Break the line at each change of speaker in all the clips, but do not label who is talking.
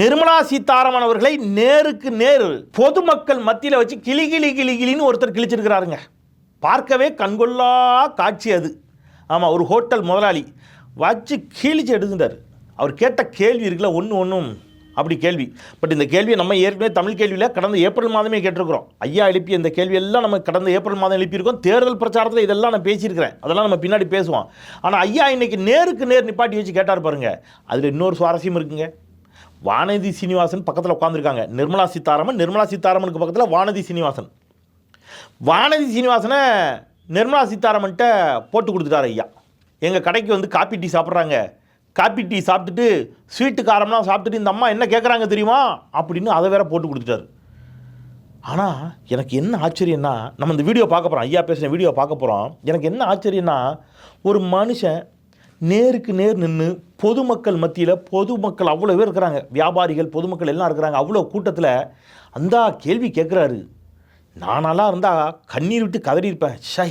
நிர்மலா சீதாராமன் அவர்களை நேருக்கு நேர் பொதுமக்கள் மத்தியில் வச்சு கிளி கிளி கிளி கிளின்னு ஒருத்தர் கிழிச்சிருக்கிறாருங்க. பார்க்கவே கண்கொள்ளா காட்சி அது. ஆமாம் ஒரு ஹோட்டல் முதலாளி வச்சு கிழிச்சு எடுத்துட்டார் அவர் கேட்ட கேள்வி இருக்குல்ல ஒன்று ஒன்றும் அப்படி கேள்வி. பட் இந்த கேள்வியை நம்ம ஏற்கனவே தமிழ் கேள்வியில் கடந்த ஏப்ரல் மாதமே கேட்டிருக்கிறோம். ஐயா எழுப்பிய இந்த கேள்வியெல்லாம் நம்ம கடந்த ஏப்ரல் மாதம் எழுப்பியிருக்கோம். தேர்தல் பிரச்சாரத்தில் இதெல்லாம் நான் பேசியிருக்கிறேன். அதெல்லாம் நம்ம பின்னாடி பேசுவோம். ஆனால் ஐயா இன்றைக்கி நேருக்கு நேர் நிப்பாட்டி வச்சு கேட்டார் பாருங்கள் அதில் இன்னொரு சுவாரஸ்யம் இருக்குங்க. வானதி சீனிவாசன் பக்கத்தில் உட்காந்துருக்காங்க நிர்மலா சீதாராமன் நிர்மலா சீதாராமனுக்கு பக்கத்தில் வானதி சீனிவாசன். வானதி சீனிவாசனை நிர்மலா சீதாராமன்கிட்ட போட்டு கொடுத்துட்டாரு ஐயா. எங்கள் கடைக்கு வந்து காப்பி டீ சாப்பிட்றாங்க. காப்பி டீ சாப்பிட்டுட்டு ஸ்வீட்டு காரம்லாம் சாப்பிட்டுட்டு இந்த அம்மா என்ன கேட்குறாங்க தெரியுமா? அப்படின்னு அதை வேற போட்டு கொடுத்துட்டாரு. ஆனால் எனக்கு என்ன ஆச்சரியன்னா நம்ம இந்த வீடியோ பார்க்க போகிறோம் ஐயா பேசுகிற வீடியோ பார்க்க போகிறோம் எனக்கு என்ன ஆச்சரியன்னா ஒரு மனுஷன் நேருக்கு நேர் நின்று பொதுமக்கள் மத்தியில் பொதுமக்கள் அவ்வளோ பேர் இருக்கிறாங்க. வியாபாரிகள் பொதுமக்கள் எல்லாம் இருக்கிறாங்க. அவ்வளோ கூட்டத்தில் அந்த கேள்வி கேட்குறாரு. நானாலாம் இருந்தால் கண்ணீர் விட்டு கதறியிருப்பேன் ஷை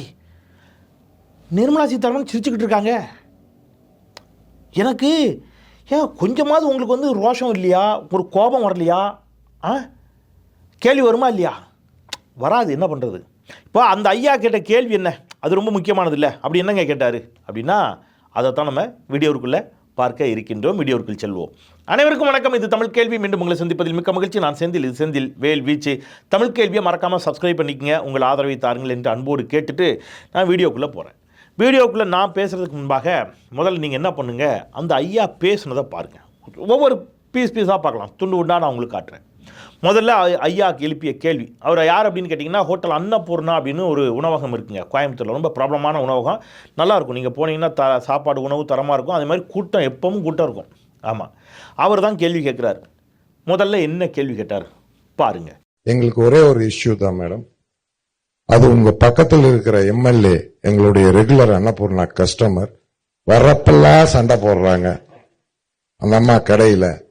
நிர்மலா சீதாராமன் சிரிச்சுக்கிட்டு இருக்காங்க. எனக்கு ஏன் கொஞ்சமாவது உங்களுக்கு வந்து ரோஷம் இல்லையா? ஒரு கோபம் வரலையா? ஆ? கேள்வி வருமா இல்லையா? வராது. என்ன பண்ணுறது இப்போ அந்த ஐயா கேட்ட கேள்வி என்ன? அது ரொம்ப முக்கியமானது இல்லை. அப்படி என்னங்க கேட்டார்? அப்படின்னா அதைத்தான் நம்ம வீடியோவுக்குள்ளே பார்க்க இருக்கின்றோம் வீடியோவுக்குள் செல்வோம். அனைவருக்கும் வணக்கம். இது தமிழ் கேள்வி. மீண்டும் உங்களை சந்திப்பதில் மிக்க மகிழ்ச்சி. நான் செந்தில். இது செந்தில் வேல் வீச்சு. தமிழ் கேள்வியை மறக்காமல் சப்ஸ்கிரைப் பண்ணிக்கங்க. உங்கள் ஆதரவை தாருங்கள் என்று அன்போடு கேட்டுட்டு நான் வீடியோக்குள்ளே போகிறேன் வீடியோக்குள்ளே நான் பேசுகிறதுக்கு முன்பாக முதல்ல நீங்கள் என்ன பண்ணுங்கள் அந்த ஐயா பேசுனதை பாருங்கள் ஒவ்வொரு பீஸ் பீஸாக பார்க்கலாம். துண்டு உண்டா நான் உங்களுக்கு காட்டுறேன். முதல்ல ஐ- எழுப்பிய கேள்வி. அவர் யார் அப்படின்னு கேட்டிங்கன்னா ஹோட்டல் அன்னபூர்ணா அப்படின்னு ஒரு உணவகம் இருக்குங்க கோயம்புத்தூரில். ரொம்ப பிரபலமான உணவகம். நல்லா இருக்கும் நீங்கள் போனீங்கன்னா த சாப்பாடு உணவு தரமாக இருக்கும். அதே மாதிரி கூட்டம் எப்பவும் கூட்டம் இருக்கும். ஆமாம் அவர் தான் கேள்வி கேட்குறாரு. முதல்ல என்ன கேள்வி கேட்டார்? பாருங்க.
எங்களுக்கு ஒரே ஒரு இஷ்யூ தான் மேடம் அது உங்க பக்கத்தில் இருக்கிற எம்எல்ஏ எங்களுடைய ரெகுலர் அன்னபூர்ணா கஸ்டமர் வர்றப்பெல்லாம் சண்டை போடுறாங்க. அந்த அம்மா கடையில்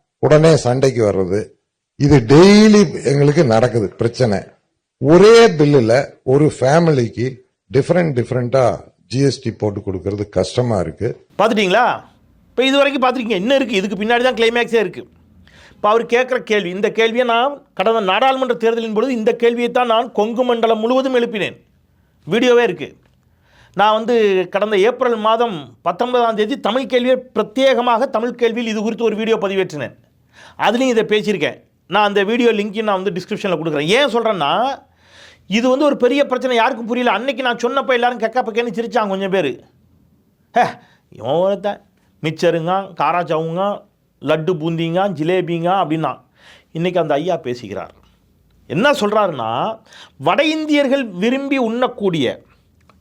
உடனே சண்டைக்கு வர்றது. இது டெய்லி எங்களுக்கு நடக்குது பிரச்சனை. ஒரே பில்லில் ஒரு ஃபேமிலிக்கு டிஃப்ரெண்ட் டிஃப்ரெண்ட்டாக ஜிஎஸ்டி போட்டு கொடுக்கறது கஷ்டமாக இருக்கு.
பார்த்துட்டீங்களா? இப்போ இது வரைக்கும் பார்த்துருக்கீங்க. என்ன இருக்குது இதுக்கு பின்னாடி தான் கிளைமேக்ஸே இருக்குது இப்போ அவர் கேட்குற கேள்வி இந்த கேள்வியை நான் கடந்த நாடாளுமன்ற தேர்தலின் பொழுது இந்த கேள்வியை தான் நான் கொங்கு மண்டலம் முழுவதும் எழுப்பினேன். வீடியோவே இருக்குது நான் வந்து கடந்த ஏப்ரல் மாதம் பத்தொன்பதாம் தேதி தமிழ் கேள்வியை பிரத்யேகமாக தமிழ் கேள்வியில் இது குறித்து ஒரு வீடியோ பதிவேற்றினேன். அதுலேயும் இதை பேசியிருக்கேன். நான் அந்த வீடியோ லிங்க்கையும் நான் வந்து டிஸ்கிரிப்ஷனில் கொடுக்குறேன். ஏன் சொல்கிறேன்னா இது வந்து ஒரு பெரிய பிரச்சனை யாருக்கும் புரியல. அன்னைக்கு நான் சொன்னப்போ எல்லாரும் கெக்கா பக்கேன்னு சிரிச்சாங்க கொஞ்சம் பேர். ஹே இவன் ஒருத்தன். மிச்சருங்க காராச்சவுங்க லட்டு பூந்திங்க ஜிலேபிங்க அப்படின்னா இன்றைக்கி அந்த ஐயா பேசுகிறார் என்ன சொல்கிறாருன்னா வட இந்தியர்கள் விரும்பி உண்ணக்கூடிய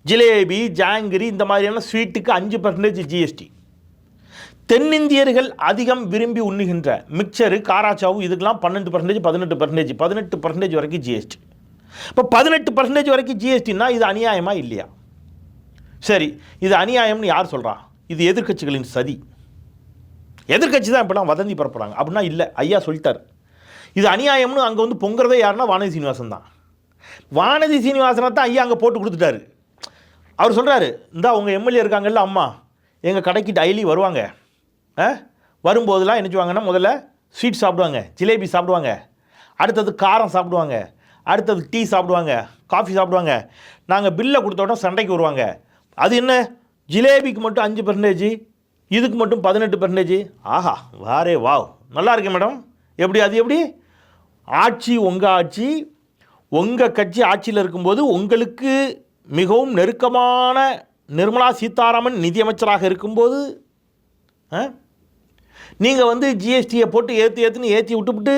ஜிலேபி ஜாங்கிரி இந்த மாதிரியான ஸ்வீட்டுக்கு அஞ்சு பர்சன்டேஜ் ஜிஎஸ்டி தென்னிந்தியர்கள் அதிகம் விரும்பி உண்ணுகின்ற மிக்சரு காராச்சாவு இதுக்கெல்லாம் பன்னெண்டு பர்சன்டேஜ் பதினெட்டு பர்சன்டேஜ் பதினெட்டு பர்சன்டேஜ் வரைக்கும் ஜிஎஸ்டி இப்போ பதினெட்டு பர்சன்டேஜ் வரைக்கும் ஜிஎஸ்டின்னா இது அநியாயமா இல்லையா? சரி இது அநியாயம்னு யார் சொல்கிறா இது எதிர்க்கட்சிகளின் சதி. எதிர்க்கட்சி தான் இப்போலாம் வதந்தி பரப்புகிறாங்க அப்படின்னா இல்லை ஐயா சொல்லிட்டார். இது அநியாயம்னு அங்கே வந்து பொங்குறதே யாருன்னா வானதி சீனிவாசன் தான். வானதி சீனிவாசனை தான் ஐயா அங்கே போட்டு கொடுத்துட்டாரு. அவர் சொல்கிறாரு இந்தா உங்கள் எம்எல்ஏ இருக்காங்கல்ல அம்மா எங்கள் கடைக்கு டெய்லி வருவாங்க. வரும்போதெல்லாம் என்ன செய்வாங்கன்னா முதல்ல ஸ்வீட் சாப்பிடுவாங்க ஜிலேபி சாப்பிடுவாங்க. அடுத்தது காரம் சாப்பிடுவாங்க. அடுத்தது டீ சாப்பிடுவாங்க காஃபி சாப்பிடுவாங்க. நாங்கள் பில்லை கொடுத்த உடனே சண்டைக்கு வருவாங்க. அது என்ன? ஜிலேபிக்கு மட்டும் அஞ்சு பர்சன்டேஜ் இதுக்கு மட்டும் பதினெட்டு பர்சன்டேஜ் ஆஹா வாரே வாவ். நல்லா இருக்கு மேடம். எப்படி அது எப்படி? ஆட்சி உங்கள் ஆட்சி உங்கள் கட்சி ஆட்சியில் இருக்கும்போது உங்களுக்கு மிகவும் நெருக்கமான நிர்மலா சீதாராமன் நிதியமைச்சராக இருக்கும்போது நீங்கள் வந்து ஜிஎஸ்டியை போட்டு ஏற்றி ஏற்றுன்னு ஏற்றி விட்டுவிட்டு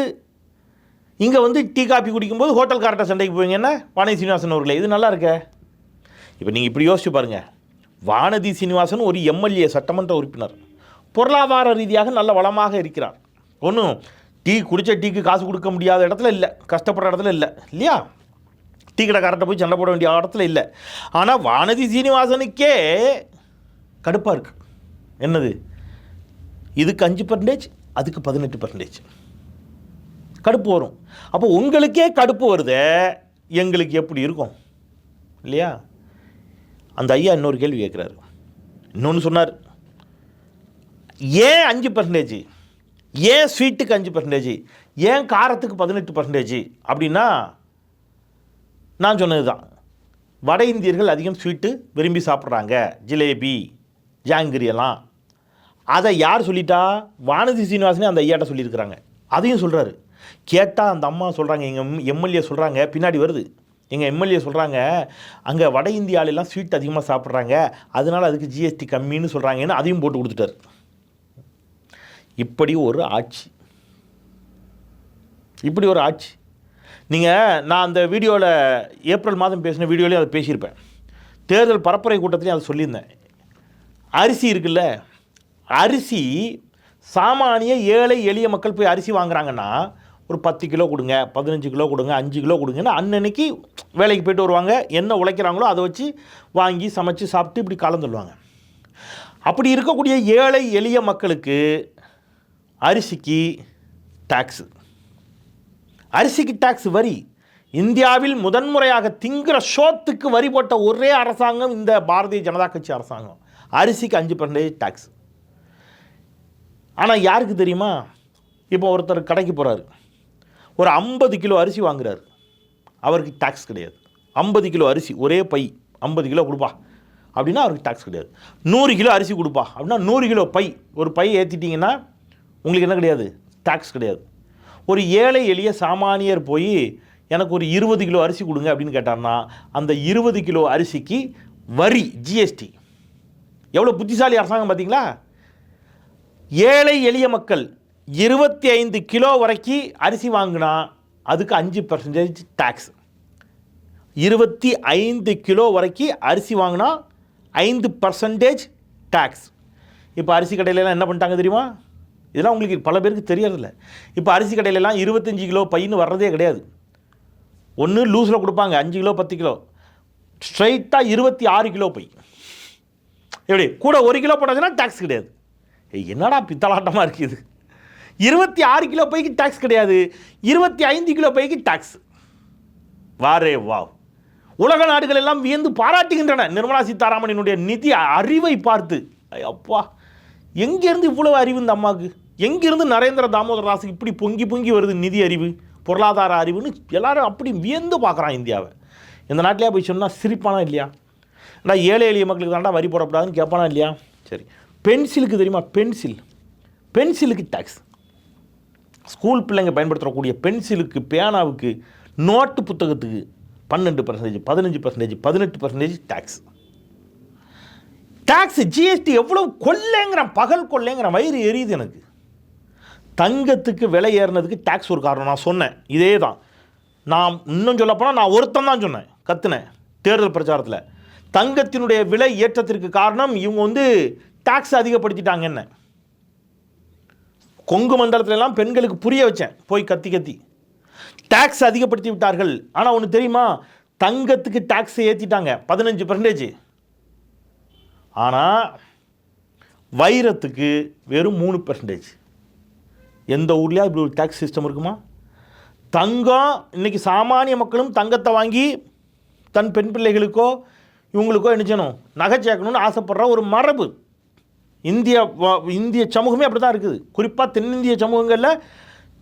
இங்கே வந்து டீ காப்பி குடிக்கும்போது ஹோட்டல்கார்ட்ட சண்டைக்கு போவீங்க என்ன? வானதி சீனிவாசன் அவர்களே இது நல்லா இருக்கே. இப்போ நீங்கள் இப்படி யோசிச்சு பாருங்கள் வானதி சீனிவாசன் ஒரு எம்எல்ஏ சட்டமன்ற உறுப்பினர். பொருளாதார ரீதியாக நல்ல வளமாக இருக்கிறார். ஒன்றும் டீ குடித்த டீக்கு காசு கொடுக்க முடியாத இடத்துல இல்லை. கஷ்டப்படுற இடத்துல இல்லை. இல்லையா? டீ கடைக்காரர்கிட்ட போய் சண்டை போட வேண்டிய இடத்துல இல்லை. ஆனால் வானதி சீனிவாசனுக்கே கடுப்பாக இருக்குது என்னது? இதுக்கு அஞ்சு பர்சன்டேஜ் அதுக்கு பதினெட்டு பர்சன்டேஜ் கடுப்பு வரும். அப்போ உங்களுக்கே கடுப்பு வருதே எங்களுக்கு எப்படி இருக்கும்? இல்லையா? அந்த ஐயா இன்னொரு கேள்வி கேட்குறாரு. இன்னொன்று சொன்னார். ஏன் அஞ்சு பர்சன்டேஜ் ஏன் ஸ்வீட்டுக்கு அஞ்சு பர்சன்டேஜ் ஏன் காரத்துக்கு பதினெட்டு பர்சன்டேஜ் அப்படின்னா நான் சொன்னது தான் வட இந்தியர்கள் அதிகம் ஸ்வீட்டு விரும்பி சாப்பிட்றாங்க. ஜிலேபி ஜாங்கிரி எல்லாம். அதை யார் சொல்லிட்டா? வானதி சீனிவாசனே அந்த ஐயாட்ட சொல்லியிருக்கிறாங்க. அதையும் சொல்கிறாரு கேட்டால் அந்த அம்மா சொல்கிறாங்க எங்கள் எம்எல்ஏ சொல்கிறாங்க பின்னாடி வருது. எங்கள் எம்எல்ஏ சொல்கிறாங்க அங்கே வட இந்தியாவிலலாம் ஸ்வீட் அதிகமாக சாப்பிட்றாங்க அதனால் அதுக்கு ஜிஎஸ்டி கம்மின்னு சொல்கிறாங்கன்னு அதையும் போட்டு கொடுத்துட்டாரு. இப்படி ஒரு ஆட்சி. இப்படி ஒரு ஆட்சி. நீங்கள் நான் அந்த வீடியோவில் ஏப்ரல் மாதம் பேசின வீடியோலேயும் அதை பேசியிருப்பேன். தேர்தல் பரப்புரை கூட்டத்திலையும் அதை சொல்லியிருந்தேன். அரிசி இருக்குல்ல? அரிசி சாமானிய ஏழை எளிய மக்கள் போய் அரிசி வாங்குறாங்கன்னா ஒரு பத்து கிலோ கொடுங்க பதினஞ்சு கிலோ கொடுங்க அஞ்சு கிலோ கொடுங்கன்னு அன்னன்னைக்கு வேலைக்கு போயிட்டு வருவாங்க. என்ன உழைக்கிறாங்களோ அதை வச்சு வாங்கி சமைச்சு சாப்பிட்டு இப்படி கலந்துடுவாங்க அப்படி இருக்கக்கூடிய ஏழை எளிய மக்களுக்கு அரிசிக்கு டேக்ஸு அரிசிக்கு டேக்ஸ் வரி. இந்தியாவில் முதன்முறையாக திங்கிற சோத்துக்கு வரி போட்ட ஒரே அரசாங்கம் இந்த பாரதிய ஜனதா கட்சி அரசாங்கம். அரிசிக்கு அஞ்சு பர்சன்டேஜ் டேக்ஸ் ஆனால் யாருக்கு தெரியுமா? இப்போ ஒருத்தர் கடைக்கு போகிறாரு ஒரு ஐம்பது கிலோ அரிசி வாங்குறாரு. அவருக்கு டேக்ஸ் கிடையாது. ஐம்பது கிலோ அரிசி ஒரே பை ஐம்பது கிலோ கொடுப்பா. அப்படின்னா அவருக்கு டேக்ஸ் கிடையாது. நூறு கிலோ அரிசி கொடுப்பா. அப்படின்னா நூறு கிலோ பை ஒரு பை ஏற்றிட்டிங்கன்னா உங்களுக்கு என்ன கிடையாது? டேக்ஸ் கிடையாது. ஒரு ஏழை எளிய சாமானியர் போய் எனக்கு ஒரு இருபது கிலோ அரிசி கொடுங்க அப்படின்னு கேட்டார்னா அந்த இருபது கிலோ அரிசிக்கு வரி ஜிஎஸ்டி எவ்வளோ புத்திசாலி அரசாங்கம் பார்த்தீங்களா ஏழை எளிய மக்கள் இருபத்தி ஐந்து கிலோ வரைக்கும் அரிசி வாங்கினா அதுக்கு அஞ்சு பர்சன்டேஜ் டேக்ஸ் இருபத்தி ஐந்து கிலோ வரைக்கும் அரிசி வாங்கினா ஐந்து பர்சன்டேஜ் டேக்ஸ் இப்போ அரிசி கடையிலலாம் என்ன பண்ணிட்டாங்க தெரியுமா? இதெல்லாம் உங்களுக்கு பல பேருக்கு தெரியறதில்ல. இப்போ அரிசி கடையிலலாம் இருபத்தஞ்சி கிலோ பையன்னு வர்றதே கிடையாது. ஒன்று லூஸில் கொடுப்பாங்க அஞ்சு கிலோ பத்து கிலோ. ஸ்ட்ரைட்டாக இருபத்தி ஆறு கிலோ பை. எப்படி? கூட ஒரு கிலோ போட்டாச்சுன்னா டேக்ஸ் கிடையாது. என்னடா பித்தலாட்டமாக இருக்குது? இருபத்தி ஆறு கிலோ பைக்கு டேக்ஸ் கிடையாது. இருபத்தி ஐந்து கிலோ பைக்கு டேக்ஸ் வாரே வாவ். உலக நாடுகள் எல்லாம் வியந்து பாராட்டுகின்றன. நிர்மலா சீதாராமனினுடைய நிதி அறிவை பார்த்து. அப்பா. எங்கேருந்து இவ்வளவு அறிவு இந்த அம்மாவுக்கு? எங்கேருந்து நரேந்திர தாமோதர தாஸுக்கு இப்படி பொங்கி பொங்கி வருது நிதி அறிவு பொருளாதார அறிவுன்னு எல்லாரும் அப்படி வியந்து பார்க்குறான் இந்தியாவை. இந்த நாட்டிலே போய் சொன்னால் சிரிப்பானா இல்லையா? நான் ஏழை எளிய மக்களுக்கு தாண்டா வரி போடக்கூடாதுன்னு கேட்பானா இல்லையா? சரி. பென்சிலுக்கு தெரியுமா? பென்சில். பென்சிலுக்கு டேக்ஸ் ஸ்கூல் பிள்ளைங்க பயன்படுத்தக்கூடிய பென்சிலுக்கு பேனாவுக்கு நோட்டு புத்தகத்துக்கு பன்னெண்டு பர்சன்டேஜ் பதினஞ்சு பர்சன்டேஜ் பதினெட்டு பர்சன்டேஜ் டேக்ஸ் டேக்ஸ் ஜிஎஸ்டி எவ்வளோ கொள்ளைங்கிறான் பகல் கொள்ளைங்கிறான் வயிறு எரியுது எனக்கு. தங்கத்துக்கு விலை ஏறினதுக்கு டேக்ஸ் ஒரு காரணம். நான் சொன்னேன். இதே தான் நான் இன்னும் சொல்லப்போனால் நான் ஒருத்தன் தான் சொன்னேன். கத்துனேன். தேர்தல் பிரச்சாரத்தில். தங்கத்தினுடைய விலை ஏற்றத்திற்கு காரணம் இவங்க வந்து டேக்ஸ் அதிகப்படுத்திட்டாங்க என்ன? கொங்கு மண்டலத்திலலாம் பெண்களுக்கு புரிய வச்சேன் போய் கத்தி கத்தி. டேக்ஸ் அதிகப்படுத்தி விட்டார்கள். ஆனால் ஒன்று தெரியுமா? தங்கத்துக்கு டேக்ஸ் ஏற்றிட்டாங்க பதினஞ்சு பர்சன்டேஜ் ஆனால் வைரத்துக்கு வெறும் மூணு பர்சன்டேஜ் எந்த ஊர்லேயா இப்படி ஒரு டேக்ஸ் சிஸ்டம் இருக்குமா? தங்கம் இன்றைக்கி சாமானிய மக்களும் தங்கத்தை வாங்கி தன் பெண் பிள்ளைகளுக்கோ இவங்களுக்கோ என்ன செய்யணும்? நகை சேர்க்கணும்னு ஆசைப்படுற ஒரு மரபு. இந்திய இந்திய சமூகமே அப்படி தான் இருக்குது. குறிப்பாக தென்னிந்திய சமூகங்களில்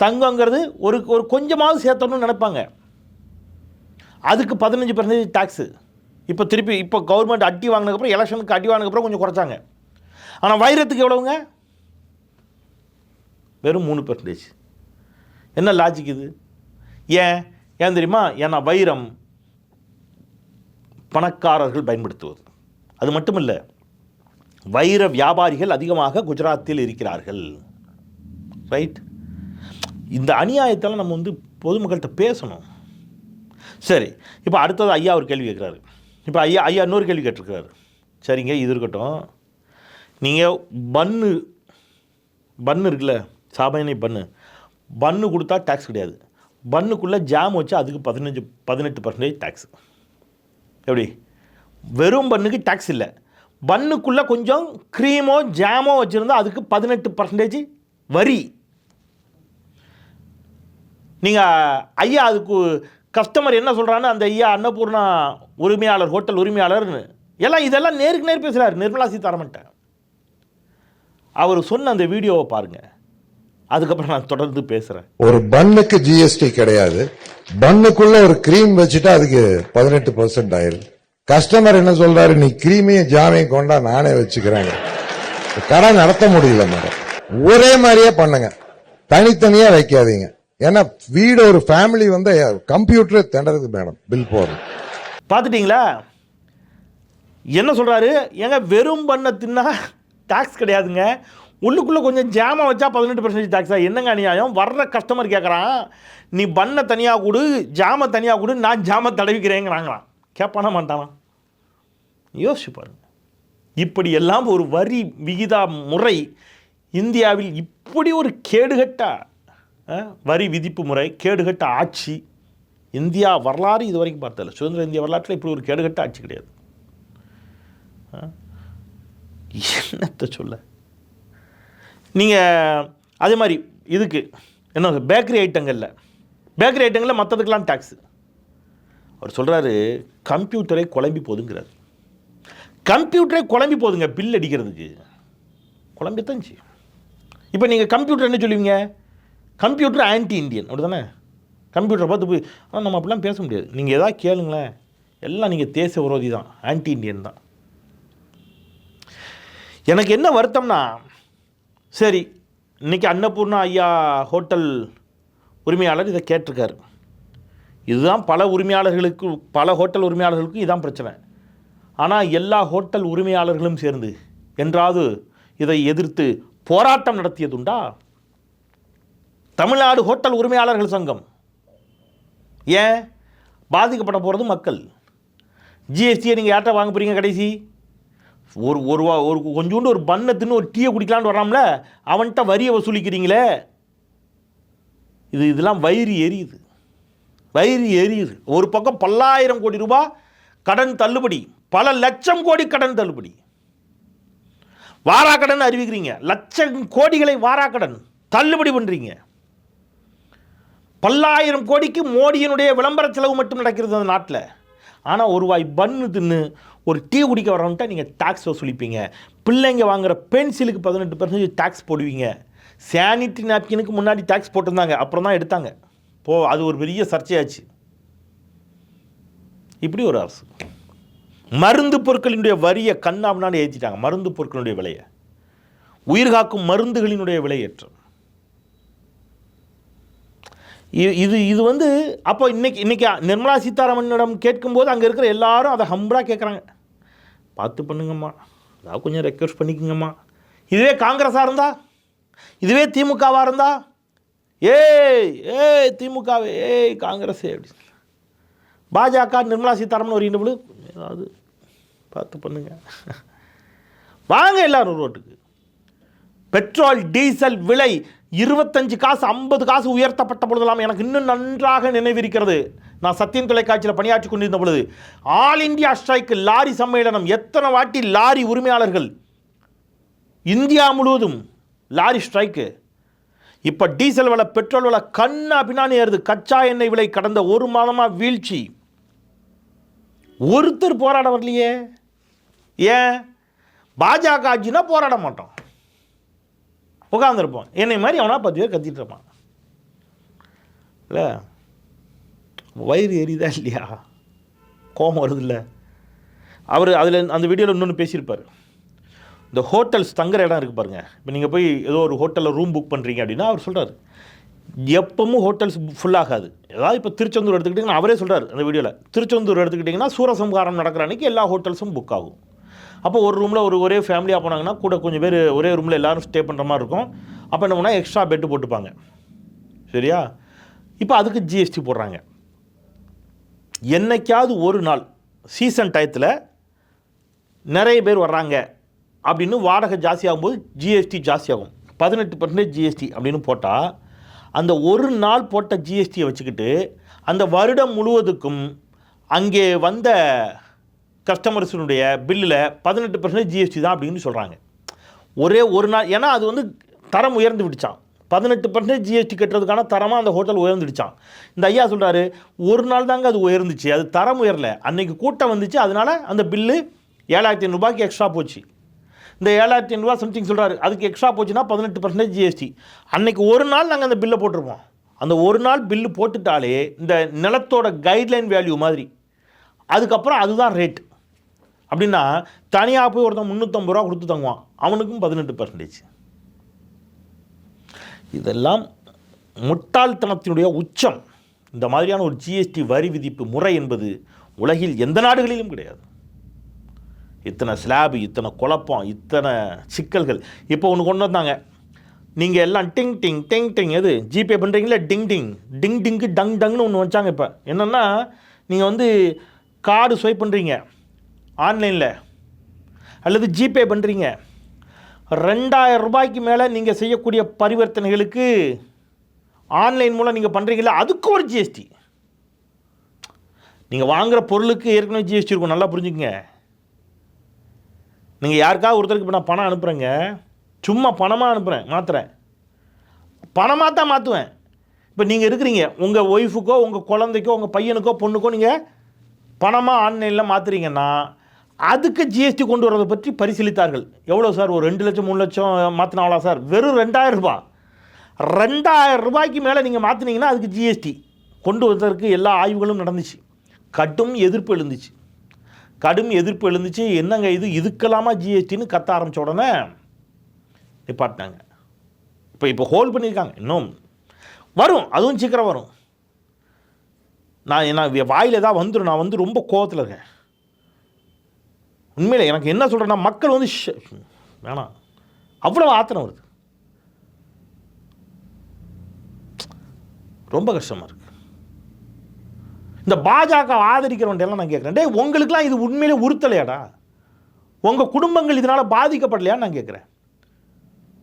தங்கங்கிறது ஒரு ஒரு கொஞ்சமாவது சேர்த்தணும்னு நினைப்பாங்க. அதுக்கு பதினஞ்சு பர்சன்டேஜ் டேக்ஸு இப்போ திருப்பி இப்போ கவர்மெண்ட் அட்டி வாங்கினதுக்கப்புறம் எலெக்ஷனுக்கு அட்டி வாங்கினதுக்கப்புறம் கொஞ்சம் குறைச்சாங்க. ஆனால் வைரத்துக்கு எவ்வளவுங்க? வெறும் மூணு பர்சன்டேஜ் என்ன லாஜிக் இது? ஏன் ஏன் தெரியுமா? ஏன்னா வைரம் பணக்காரர்கள் பயன்படுத்துவது. அது மட்டும் இல்லை வைர வியாபாரிகள் அதிகமாக குஜராத்தில் இருக்கிறார்கள். ரைட் இந்த அநியாயத்தெல்லாம் நம்ம வந்து பொதுமக்கள்கிட்ட பேசணும். சரி இப்போ அடுத்தது ஐயா ஒரு கேள்வி கேட்குறாரு. இப்போ ஐயா ஐயா இன்னொரு கேள்வி கேட்டிருக்கிறாரு. சரிங்க இது இருக்கட்டும். நீங்கள் பன்னு பன்னு இருக்குல்ல சாபானை பன்னு பன்னு கொடுத்தா டேக்ஸ் கிடையாது. பன்னுக்குள்ளே ஜாம் வச்சு அதுக்கு பதினஞ்சு பதினெட்டு பர்சன்டேஜ் டேக்ஸ் எப்படி? வெறும் பண்ணுக்கு டேக்ஸ் இல்லை. பன்னுக்குள்ளே கொஞ்சம் க்ரீமோ ஜாமோ வச்சுருந்தா அதுக்கு பதினெட்டு பர்சன்டேஜ் வரி. நீங்கள் ஐயா அதுக்கு கஸ்டமர் என்ன சொல்கிறான்னு அந்த ஐயா அன்னபூர்ணா உரிமையாளர் ஹோட்டல் உரிமையாளர்னு. எல்லாம் இதெல்லாம் நேருக்கு நேர் பேசுகிறார் நிர்மலா சீதாராமன்ட்ட. அவர் சொன்ன அந்த வீடியோவை பாருங்கள் அதுக்கப்புறம் நான் தொடர்ந்து பேசுகிறேன்
ஒரு பன்னுக்கு ஜிஎஸ்டி கிடையாது. பன்னுக்குள்ள ஒரு கிரீம் வச்சுட்டா அதுக்கு பதினெட்டு பர்சன்ட் ஆயிருது கஸ்டமர் என்ன சொல்றாரு நீ கிரீமையும் ஜாமையும் கொண்டா நானே வச்சுக்கிறேங்க. கடை நடத்த முடியல மேடம். ஒரே மாதிரியே பண்ணுங்க. தனித்தனியா வைக்காதீங்க. ஏன்னா வீடு ஒரு ஃபேமிலி வந்து கம்ப்யூட்டரே திண்டது மேடம் பில் போடுறது.
பார்த்துட்டிங்களா? என்ன சொல்கிறாரு ஏங்க வெறும் பண்ண தின்னா டாக்ஸ் கிடையாதுங்க. உள்ளுக்குள்ளே கொஞ்சம் ஜாமை வச்சா பதினெட்டு பர்சன்டேஜ் டாக்ஸா என்னங்க அநியாயம்? வர்ற கஸ்டமர் கேட்குறான் நீ பண்ணை தனியாக கொடு ஜாமை தனியாக கொடு நான் ஜாமை தடவிக்கிறேங்கிறாங்களாம். கேட்பானா மாட்டானா? யோசிச்சு பாருங்கள் இப்படி எல்லாம் ஒரு வரி விகிதா முறை இந்தியாவில் இப்படி ஒரு கேடுகட்ட வரி விதிப்பு முறை கேடுகட்ட ஆட்சி இந்தியா வரலாறு இது வரைக்கும் பார்த்ததில்ல. சுதந்திர இந்திய வரலாற்றில் இப்படி ஒரு கேடுகட்ட ஆட்சி கிடையாது. அஹ், என்னத்த சொல்ல? நீங்கள் அதே மாதிரி இதுக்கு என்ன பேக்கரி ஐட்டங்களில் பேக்கரி ஐட்டங்களில் மற்றதுக்கெல்லாம் டேக்ஸு அவர் சொல்கிறாரு கம்ப்யூட்டரை குழம்பி போதுங்கிறார். கம்ப்யூட்டரே குழம்பி போதுங்க பில் அடிக்கிறதுக்கு. குழம்பி செய்யும் இப்போ நீங்கள் கம்ப்யூட்டர் என்ன சொல்லுவீங்க? கம்ப்யூட்டர் ஆன்டி இந்தியன் அப்படி தானே கம்ப்யூட்டரை பார்த்து போய் ஆனால் நம்ம அப்படிலாம் பேச முடியாது. நீங்கள் எதாவது கேளுங்களேன். எல்லாம் நீங்கள் தேச விரோதி தான் ஆன்டி இந்தியன் தான். எனக்கு என்ன வருத்தம்னா சரி இன்னைக்கு அன்னபூர்ணா ஐயா ஹோட்டல் உரிமையாளர் இதை கேட்டிருக்காரு. இதுதான் பல உரிமையாளர்களுக்கு பல ஹோட்டல் உரிமையாளர்களுக்கும் இதான் பிரச்சனை. ஆனால் எல்லா ஹோட்டல் உரிமையாளர்களும் சேர்ந்து என்றாவது இதை எதிர்த்து போராட்டம் நடத்தியதுண்டா? தமிழ்நாடு ஹோட்டல் உரிமையாளர்கள் சங்கம். ஏன்? பாதிக்கப்பட போகிறது மக்கள். ஜிஎஸ்டியை நீங்கள் யார்கிட்ட வாங்க போகிறீங்க கடைசி? ஒரு ஒரு ஒரு கொஞ்சோண்டு ஒரு பண்ணை தின்னு ஒரு டீயை குடிக்கலான்னு வராமல அவன்கிட்ட வரியை வசூலிக்கிறீங்களே. இது இதெல்லாம் வயிறு எரியுது. வயிறு எரியுது. ஒரு பக்கம் பல்லாயிரம் கோடி ரூபாய் கடன் தள்ளுபடி. பல லட்சம் கோடி கடன் தள்ளுபடி. வாராக்கடன் அறிவிக்கிறீங்க. லட்சம் கோடிகளை வாராக்கடன் தள்ளுபடி பண்ணுறீங்க பல்லாயிரம் கோடிக்கு மோடியினுடைய விளம்பர செலவு மட்டும் நடக்கிறது அந்த நாட்டில். ஆனால் ஒரு வாய் பன்னு தின்னு ஒரு டீ குடிக்க வரவன்ட்டா நீங்கள் டேக்ஸ் வசூலிப்பீங்க பிள்ளைங்க வாங்குற பென்சிலுக்கு பதினெட்டு பர்சன்டேஜ் டேக்ஸ் போடுவீங்க. சானிட்டரி நாப்கினுக்கு முன்னாடி டேக்ஸ் போட்டிருந்தாங்க. அப்புறம் தான் எடுத்தாங்க. போ அது ஒரு பெரிய சர்ச்சையாச்சு. இப்படி ஒரு அரசு. மருந்து பொருட்களினுடைய வரியை கண்ணாமனான்னு ஏற்றிட்டாங்க மருந்து பொருட்களினுடைய விலையை. உயிர்காக்கும் மருந்துகளினுடைய விலையேற்றம். இ- இது இது வந்து அப்போ இன்னைக்கு இன்னைக்கு நிர்மலா சீதாராமனிடம் கேட்கும்போது அங்கே இருக்கிற எல்லாரும் அதை ஹம்பராக கேட்குறாங்க. பார்த்து பண்ணுங்கம்மா. அதாவது கொஞ்சம் ரெக்வஸ்ட் பண்ணிக்கோங்கம்மா. இதுவே காங்கிரஸாக இருந்தா? இதுவே திமுகவாக இருந்தா? ஏய் ஏய் திமுகவே ஏய் காங்கிரஸே அப்படின்னு பாஜக நிர்மலா சீதாராமன் வருகின்ற பொழுது ஏதாவது பார்த்து பண்ணுங்க. வாங்க எல்லாரும் ரோட்டுக்கு பெட்ரோல் டீசல் விலை இருபத்தஞ்சு காசு ஐம்பது காசு உயர்த்தப்பட்ட பொழுதெல்லாம் எனக்கு இன்னும் நன்றாக நினைவிருக்கிறது. நான் சத்தியம் தொலைக்காட்சியில் பணியாற்றி கொண்டிருந்த பொழுது ஆல் இந்தியா ஸ்ட்ரைக்கு லாரி சம்மேளனம் எத்தனை வாட்டி லாரி உரிமையாளர்கள்? இந்தியா முழுவதும் லாரி ஸ்ட்ரைக்கு. இப்போ டீசல் விலை பெட்ரோல் விலை கண்ணா பின்னாடி ஏறுது. கச்சா எண்ணெய் விலை கடந்த ஒரு மாதமாக வீழ்ச்சி. ஒருத்தர் போராட வரலையே. ஏன்? பாஜக ஆட்சினா போராட மாட்டோம். உட்காந்துருப்போம் என்னை மாதிரி அவனா பத்து பேர் கத்திட்டு இருப்பான். இல்லை? வயிறு எரியுதா இல்லையா? கோபம் வருது இல்லை அவர் அதில் அந்த வீடியோவில் இன்னொன்று பேசியிருப்பார். இந்த ஹோட்டல்ஸ் தங்குற இடம் இருக்குது பாருங்க. இப்போ நீங்கள் போய் ஏதோ ஒரு ஹோட்டலில் ரூம் புக் பண்ணுறீங்க அப்படின்னா அவர் சொல்கிறார் எப்பவும் ஹோட்டல்ஸ் ஃபுல் ஆகாது. ஏதாவது இப்போ திருச்செந்தூர் எடுத்துக்கிட்டிங்கன்னா அவரே சொல்கிறார் அந்த வீடியோவில் திருச்செந்தூர் எடுத்துக்கிட்டிங்கன்னா சூரசம்ஹாரம் நடக்கிற அன்றைக்கி எல்லா ஹோட்டல்ஸும் புக் ஆகும். அப்போ ஒரு ரூமில் ஒரு ஒரே ஃபேமிலியாக போனாங்கன்னா கூட கொஞ்சம் பேர் ஒரே ரூமில் எல்லோரும் ஸ்டே பண்ணுற மாதிரி இருக்கும். அப்போ என்ன பண்ணால் எக்ஸ்ட்ரா பெட்டு போட்டுப்பாங்க. சரியா? இப்போ அதுக்கு ஜிஎஸ்டி போடுறாங்க. என்னைக்காவது ஒரு நாள் சீசன் டயத்தில் நிறைய பேர் வர்றாங்க. அப்படின்னு வாடகை ஜாஸ்தியாகும்போது ஜிஎஸ்டி ஜாஸ்தியாகும் பதினெட்டு பர்சன்டேஜ் ஜிஎஸ்டி அப்படின்னு போட்டால் அந்த ஒரு நாள் போட்ட ஜிஎஸ்டியை வச்சுக்கிட்டு அந்த வருடம் முழுவதுக்கும் அங்கே வந்த கஸ்டமர்ஸினுடைய பில்லில் பதினெட்டு பர்சன்டேஜ் ஜிஎஸ்டி தான் அப்படின்னு சொல்கிறாங்க ஒரே ஒரு நாள் ஏன்னா அது வந்து தரம் உயர்ந்து விடுச்சான் பதினெட்டு பர்சன்டேஜ் ஜிஎஸ்டி கட்டுறதுக்கான தரமாக அந்த ஹோட்டல் உயர்ந்துடுச்சான் இந்த ஐயா சொல்கிறாரு ஒரு நாள் தாங்க அது உயர்ந்துச்சு அது தரம் உயரல. அன்றைக்கி கூட்டம் வந்துச்சு அதனால் அந்த பில்லு ஏழாயிரத்தி ஐநூறுபாய்க்கு எக்ஸ்ட்ரா போச்சு. இந்த ஏழாயிரத்தி ஐநூறுபா சம்திங் சொல்கிறாரு அதுக்கு எக்ஸ்ட்ரா போச்சுன்னா பதினெட்டு பர்சன்டேஜ் ஜிஎஸ்டி அன்னைக்கு ஒரு நாள் நாங்கள் அந்த பில்லை போட்டிருப்போம். அந்த ஒரு நாள் பில்லு போட்டுட்டாலே இந்த நிலத்தோட கைட்லைன் வேல்யூ மாதிரி அதுக்கப்புறம் அதுதான் ரேட் அப்படின்னா தனியாக போய் ஒருத்தன் முந்நூற்றம்பது ரூபா கொடுத்து தங்குவான். அவனுக்கும் பதினெட்டு பர்சன்டேஜ் இதெல்லாம் முட்டாள்தனத்தினுடைய உச்சம். இந்த மாதிரியான ஒரு ஜிஎஸ்டி வரி விதிப்பு முறை என்பது உலகில் எந்த நாடுகளிலும் கிடையாது. இத்தனை ஸ்லாபு இத்தனை குழப்பம் இத்தனை சிக்கல்கள். இப்போ ஒன்று கொண்டு வந்தாங்க. நீங்கள் எல்லாம் டிங் டிங் டிங் டிங் எது? ஜிபே பண்ணுறீங்களா டிங் டிங். டிங் டிங்கு டங் டங்னு ஒன்று வச்சாங்க இப்போ. என்னென்னா நீங்கள் வந்து கார்டு ஸ்வைப் பண்ணுறீங்க ஆன்லைனில். அல்லது ஜிபே பண்ணுறீங்க ரெண்டாயிரம் ரூபாய்க்கு மேலே நீங்கள் செய்யக்கூடிய பரிவர்த்தனைகளுக்கு ஆன்லைன் மூலம் நீங்கள் பண்ணுறீங்களா அதுக்கு ஒரு ஜிஎஸ்டி நீங்கள் வாங்குகிற பொருளுக்கு ஏற்கனவே ஜிஎஸ்டி இருக்கும். நல்லா புரிஞ்சுக்கங்க. நீங்கள் யாருக்காவது ஒருத்தருக்கு இப்போ நான் பணம் அனுப்புகிறேங்க சும்மா பணமாக அனுப்புகிறேன் மாத்துறேன். பணமாக தான் மாற்றுவேன் இப்போ நீங்கள் இருக்கிறீங்க உங்கள் ஒய்ஃபுக்கோ உங்கள் குழந்தைக்கோ உங்கள் பையனுக்கோ பொண்ணுக்கோ நீங்கள் பணமாக ஆன்லைனில் மாற்றுறீங்கன்னா அதுக்கு ஜிஎஸ்டி கொண்டு வரதை பற்றி பரிசீலித்தார்கள். எவ்வளோ சார்? ஒரு ரெண்டு லட்சம் மூணு லட்சம் மாற்றினாங்களா சார்? வெறும் ரெண்டாயிரம் ரூபாய். ரெண்டாயிரம் ரூபாய்க்கு மேலே நீங்கள் மாற்றினீங்கன்னா அதுக்கு ஜிஎஸ்டி கொண்டு வந்ததற்கு எல்லா ஆய்வுகளும் நடந்துச்சு. கட்டும் எதிர்ப்பு எழுந்துச்சு. கடும் எதிர்ப்பு எழுந்துச்சு. என்னங்க இது? இதுக்கெல்லாமா ஜிஎஸ்டின்னு கத்த ஆரம்பித்த உடனே நிப்பாட்டினாங்க. இப்போ இப்போ ஹோல்ட் பண்ணியிருக்காங்க. இன்னும் வரும். அதுவும் சீக்கிரம் வரும். நான் நான் வாயில் தான் வந்துடும் நான் வந்து ரொம்ப கோவத்தில் இருக்கேன். உண்மையில் எனக்கு என்ன சொல்கிறேன்னா மக்கள் வந்து வேணாம். அவ்வளோ ஆத்திரம் வருது. ரொம்ப கஷ்டமாக இருக்குது இந்த பாஜக ஆதரிக்கிறவன்ட்டெல்லாம் நான் கேட்குறேன் டே உங்களுக்குலாம் இது உண்மையிலே உறுத்தலையாடா? உங்கள் குடும்பங்கள் இதனால் பாதிக்கப்படலையான்னு நான் கேட்குறேன்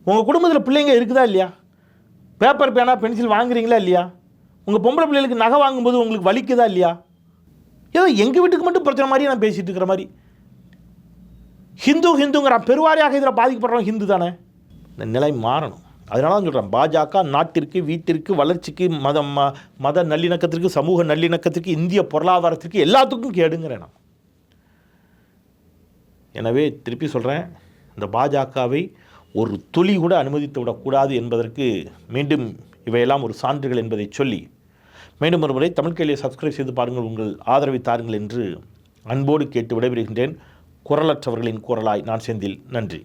உங்கள் குடும்பத்தில் பிள்ளைங்க இருக்குதா இல்லையா? பேப்பர் பேனா பென்சில் வாங்குறீங்களா இல்லையா? உங்கள் பொம்பளை பிள்ளைகளுக்கு நகை வாங்கும்போது உங்களுக்கு வலிக்குதா இல்லையா? ஏதோ எங்கள் வீட்டுக்கு மட்டும் பிரச்சனை மாதிரி நான் பேசிகிட்டு இருக்கிற மாதிரி. ஹிந்து ஹிந்துங்கிறான் பெருவாரியாக இதில் பாதிக்கப்படுறோம் ஹிந்து தானே? இந்த நிலை மாறணும். அதனால தான் சொல்கிறேன் பாஜக நாட்டிற்கு வீட்டிற்கு வளர்ச்சிக்கு மத ம மத நல்லிணக்கத்திற்கு சமூக நல்லிணக்கத்திற்கு இந்திய பொருளாதாரத்திற்கு எல்லாத்துக்கும் கேடுங்கிறேன் நான். எனவே திருப்பி சொல்கிறேன் இந்த பாஜகவை ஒரு துளி கூட அனுமதித்து விடக்கூடாது என்பதற்கு மீண்டும் இவையெல்லாம் ஒரு சான்றுகள் என்பதை சொல்லி மீண்டும் ஒரு முறை தமிழ் கேள்வியை சப்ஸ்கிரைப் செய்து பாருங்கள் உங்கள் ஆதரவை தாருங்கள் என்று அன்போடு கேட்டு விடைபெறுகின்றேன். குரலற்றவர்களின் குரலாய் நான் செந்தில் நன்றி.